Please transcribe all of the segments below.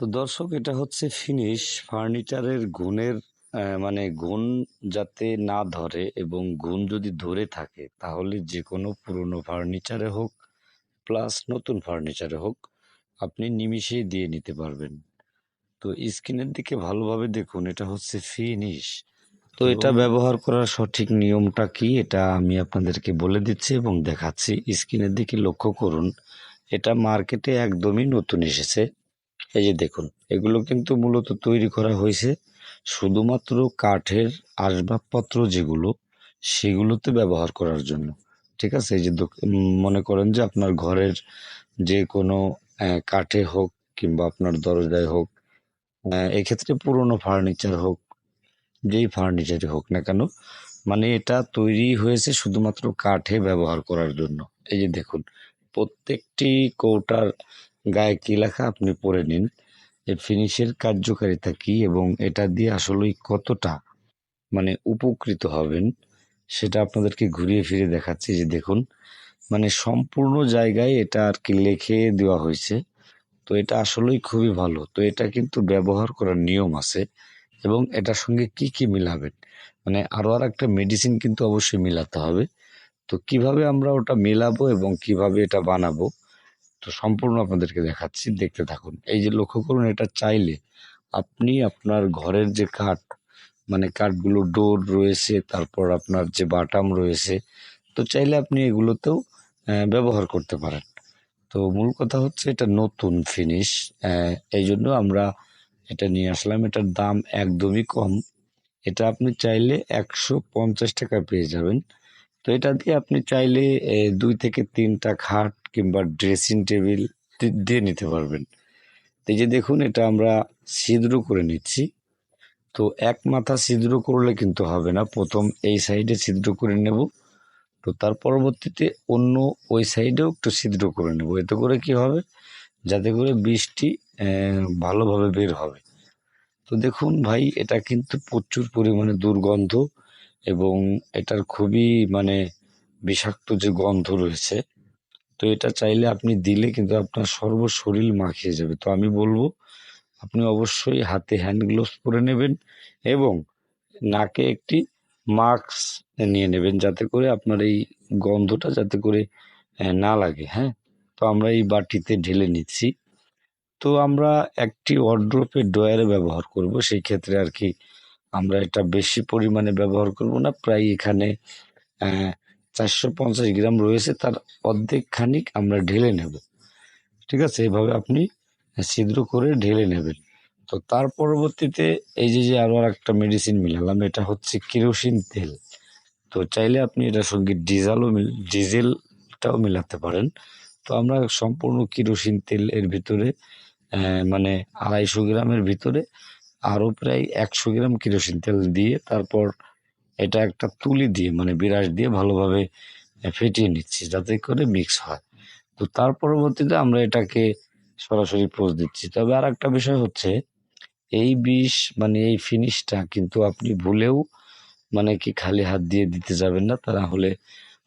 তো দর্শক এটা হচ্ছে ফিনিশ ফার্নিচারের গুণের মানে গুণ যাতে না ধরে এবং গুণ যদি ধরে থাকে তাহলে যে কোনো পুরনো ফার্নিচারে হোক প্লাস নতুন ফার্নিচারে হোক আপনি নিমিষেই দিয়ে নিতে পারবেন। তো স্কিনের দিকে ভালোভাবে দেখুন এটা হচ্ছে ফিনিশ তো এটা ব্যবহার করার সঠিক নিয়মটা কি এটা আমি আপনাদেরকে বলে দিচ্ছি এবং দেখাচ্ছি। স্কিনের দিকে লক্ষ্য করুন এটা মার্কেটে একদমই নতুন এসেছে। এই যে দেখুন, এগুলো কিন্তু মূলত তৈরি করা হয়েছে শুধুমাত্র কাঠের আসবাবপত্র যেগুলো, সেগুলোতে ব্যবহার করার জন্য। ঠিক আছে? এই যে মনে করেন যে আপনার ঘরের যে কোনো কাঠে হোক কিংবা আপনার দরজায় হোক এক্ষেত্রে পুরনো ফার্নিচার হোক, যেই ফার্নিচারই হোক না কেন মানে এটা তৈরি হয়েছে শুধুমাত্র কাঠে ব্যবহার করার জন্য। এই যে দেখুন, প্রত্যেকটি কৌটার গায়ে কি লেখা আপনি পড়ে নিন এই ফিনিশের কার্যকারিতা কী এবং এটা দিয়ে আসলেই কতটা মানে উপকৃত হবেন, সেটা আপনাদেরকে ঘুরিয়ে ফিরে দেখাচ্ছি যে দেখুন মানে সম্পূর্ণ জায়গায় এটা আর কি লিখে দেওয়া হয়েছে। তো এটা আসলেই খুবই ভালো। তো এটা কিন্তু ব্যবহার করার নিয়ম আছে এবং এটার সঙ্গে কি কি মিলাবেন? মানে আরও আর একটা মেডিসিন কিন্তু অবশ্যই মিলাতে হবে। তো কীভাবে আমরা ওটা মেলাবো এবং কীভাবে এটা বানাবো? তো সম্পূর্ণ আপনাদেরকে দেখাচ্ছি, দেখতে থাকুন। এই যে লক্ষ্য করুন, এটা চাইলে আপনি আপনার ঘরের যে কাঠ মানে কাঠগুলো ডোর রয়েছে, তারপর আপনার যে বাটাম রয়েছে, তো চাইলে আপনি এগুলোতেও ব্যবহার করতে পারেন। তো মূল কথা হচ্ছে এটা নতুন ফিনিশ এই জন্য আমরা এটা নিয়ে আসলাম। এটার দাম একদমই কম। এটা আপনি চাইলে একশো পঞ্চাশ টাকা পেয়ে যাবেন। তো এটা দিয়ে আপনি চাইলে দুই থেকে তিনটা খাট কিংবা ড্রেসিং টেবিল দিয়ে নিতে পারবেন। এই যে দেখুন, এটা আমরা ছিদ্র করে নিচ্ছি। তো এক মাথা ছিদ্র করলে কিন্তু হবে না। প্রথম এই সাইডে ছিদ্র করে নেব। তো তার পরবর্তীতে অন্য ওই সাইডেও একটু ছিদ্র করে নেব। এতে করে কি হবে? যাতে করে বৃষ্টি ভালোভাবে বের হবে। তো দেখুন ভাই, এটা কিন্তু প্রচুর পরিমাণে দুর্গন্ধ এবং এটার খুবই মানে বিষাক্ত যে গন্ধ রয়েছে তো এটা চাইলে আপনি দিলে কিন্তু আপনার সর্বশরীর মাখিয়ে যাবে। তো আমি বলব, আপনি অবশ্যই হাতে হ্যান্ড গ্লোভস পরে নেবেন এবং নাকে একটি মাস্ক নিয়ে নেবেন যাতে করে আপনার এই গন্ধটা যাতে করে না লাগে হ্যাঁ? তো আমরা এই বাটিতে ঢেলে নিচ্ছি। তো আমরা একটি ওয়ার্ড্রোপের ড্রয়ারে ব্যবহার করব সেই ক্ষেত্রে আর কি আমরা এটা বেশি পরিমাণে ব্যবহার করব না। প্রায় এখানে চারশো পঞ্চাশ গ্রাম রয়েছে, তার অর্ধেক খানিক আমরা ঢেলে নেব। ঠিক আছে? এভাবে আপনি ছিদ্র করে ঢেলে নেবেন। তো তার পরবর্তীতে এই যে যে আরও একটা মেডিসিন মিলালাম, এটা হচ্ছে কেরোসিন তেল। তো চাইলে আপনি এটার সঙ্গে ডিজেলও মিল- ডিজেলটাও মিলাতে পারেন। তো আমরা সম্পূর্ণ কেরোসিন তেল এর ভিতরে মানে আড়াইশো গ্রামের ভিতরে আরও প্রায় একশো গ্রাম কেরোসিন তেল দিয়ে তারপর এটা একটা তুলি দিয়ে মানে বিরাস দিয়ে ভালোভাবে ফেটিয়ে নিচ্ছি যাতে করে মিক্স হয়। তো তার পরবর্তীতে আমরা এটাকে সরাসরি পোজ দিচ্ছি। তবে আর একটা বিষয় হচ্ছে, এই বিষ মানে এই ফিনিশটা কিন্তু আপনি ভুলেও মানে কি খালি হাত দিয়ে দিতে যাবেন না, তা না হলে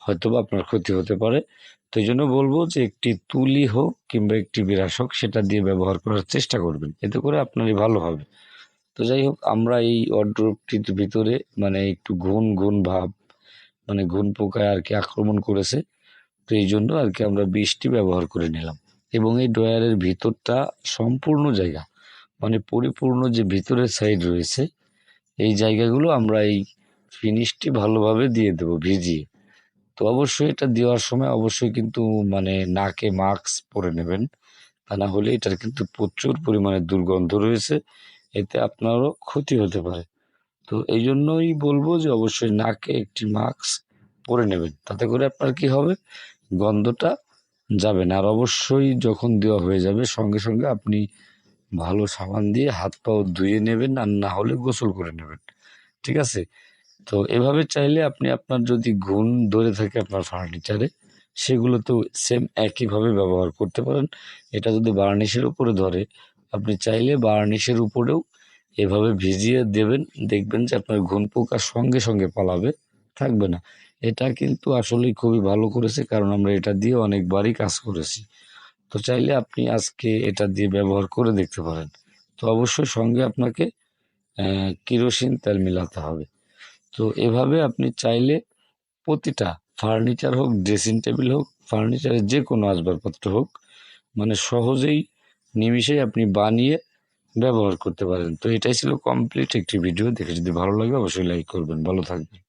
হয়তোবা আপনার ক্ষতি হতে পারে। তো জন্য বলব যে একটি তুলি হোক কিংবা একটি বিরাস হোক, সেটা দিয়ে ব্যবহার করার চেষ্টা করবেন। এতে করে আপনারই ভালো হবে। তো যাই হোক, আমরা এই ওয়ার্ড্রোবটির ভিতরে মানে একটু ঘুন ঘুন ভাব মানে ঘুন পোকায় আর কি আক্রমণ করেছে, তো এই জন্য আর কি আমরা বিষটি ব্যবহার করে নিলাম। এবং এই ড্রয়ারের ভিতরটা সম্পূর্ণ জায়গা মানে পরিপূর্ণ যে ভিতরের সাইড রয়েছে, এই জায়গাগুলো আমরা এই ফিনিশটি ভালোভাবে দিয়ে দেবো ভিজিয়ে। তো অবশ্যই এটা দেওয়ার সময় অবশ্যই কিন্তু মানে নাকে মাস্ক পরে নেবেন, তা না হলে এটার কিন্তু প্রচুর পরিমাণে দুর্গন্ধ রয়েছে এতে আপনারও ক্ষতি হতে পারে। তো এই জন্যই বলব যে অবশ্যই নাকে একটি মাস্ক পরে নেবেন। তাতে করে আপনার কি হবে? গন্ধটা যাবে না। আর অবশ্যই যখন দেওয়া হয়ে যাবে, সঙ্গে সঙ্গে আপনি ভালো সাবান দিয়ে হাত পাও ধুয়ে নেবেন আর না হলে গোসল করে নেবেন। ঠিক আছে? তো এভাবে চাইলে আপনি আপনার যদি ঘুণ ধরে থাকে আপনার ফার্নিচারে সেগুলো তো সেম একইভাবে ব্যবহার করতে পারেন। এটা যদি বার্নিশের উপরে ধরে আপনি চাইলে বার্নিশের উপরেও এভাবে ভিজিয়ে দেবেন। দেখবেন যে আপনার ঘুণ পোকা সঙ্গে সঙ্গে পালাবে, থাকবে না। এটা কিন্তু আসলেই খুবই ভালো করেছে, কারণ আমরা এটা দিয়ে অনেকবারই কাজ করেছি। তো চাইলে আপনি আজকে এটা দিয়ে ব্যবহার করে দেখতে পারেন। তো অবশ্যই সঙ্গে আপনাকে কেরোসিন, তেল মিলাতে হবে। তো এভাবে আপনি চাইলে প্রতিটা ফার্নিচার হোক ড্রেসিং টেবিল হোক ফার্নিচারের যে কোনো আসবাবপত্র হোক মানে সহজেই নিমিষেই আপনি বানিয়ে ব্যবহার করতে পারেন। তো এটাই ছিল কমপ্লিট একটি ভিডিও দেখে যদি ভালো লাগে, অবশ্যই লাইক করবেন। ভালো থাকবেন।